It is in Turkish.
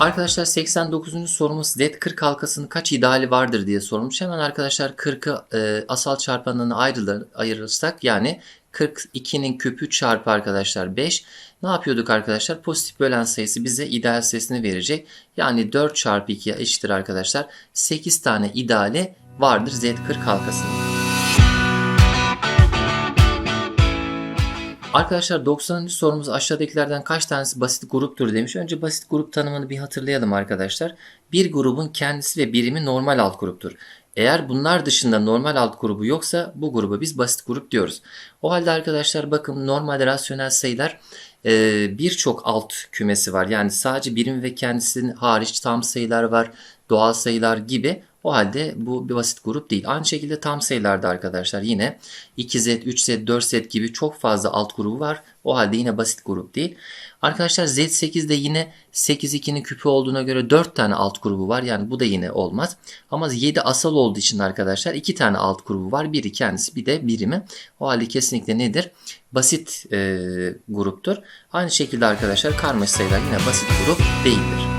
Arkadaşlar 89. sorumuz Z40 halkasının kaç ideali vardır diye sorulmuş. Hemen arkadaşlar 40'ı e, asal çarpanlarına ayrılır, ayırırsak yani 42'nin küpü çarpı arkadaşlar 5. Ne yapıyorduk arkadaşlar? Pozitif bölen sayısı bize ideal sayısını verecek. Yani 4 çarpı 2'ye eşittir arkadaşlar. 8 tane ideali vardır Z40 halkasının. Arkadaşlar 90. sorumuz aşağıdakilerden kaç tanesi basit gruptur demiş. Önce basit grup tanımını bir hatırlayalım arkadaşlar. Bir grubun kendisi ve birimi normal alt gruptur. Eğer bunlar dışında normal alt grubu yoksa bu gruba biz basit grup diyoruz. O halde arkadaşlar bakın normal rasyonel sayılar e, birçok alt kümesi var. Yani sadece birim ve kendisinin hariç tam sayılar var, doğal sayılar gibi. O halde bu bir basit grup değil. Aynı şekilde tam sayılarda arkadaşlar yine 2Z, 3Z, 4Z gibi çok fazla alt grubu var. O halde yine basit grup değil. Arkadaşlar Z8'de yine 8 2'nin küpü olduğuna göre 4 tane alt grubu var. Yani bu da yine olmaz. Ama 7 asal olduğu için arkadaşlar 2 tane alt grubu var. Biri kendisi bir de birimi. O halde kesinlikle nedir? Basit e, gruptur. Aynı şekilde arkadaşlar karmaşık sayılar yine basit grup değildir.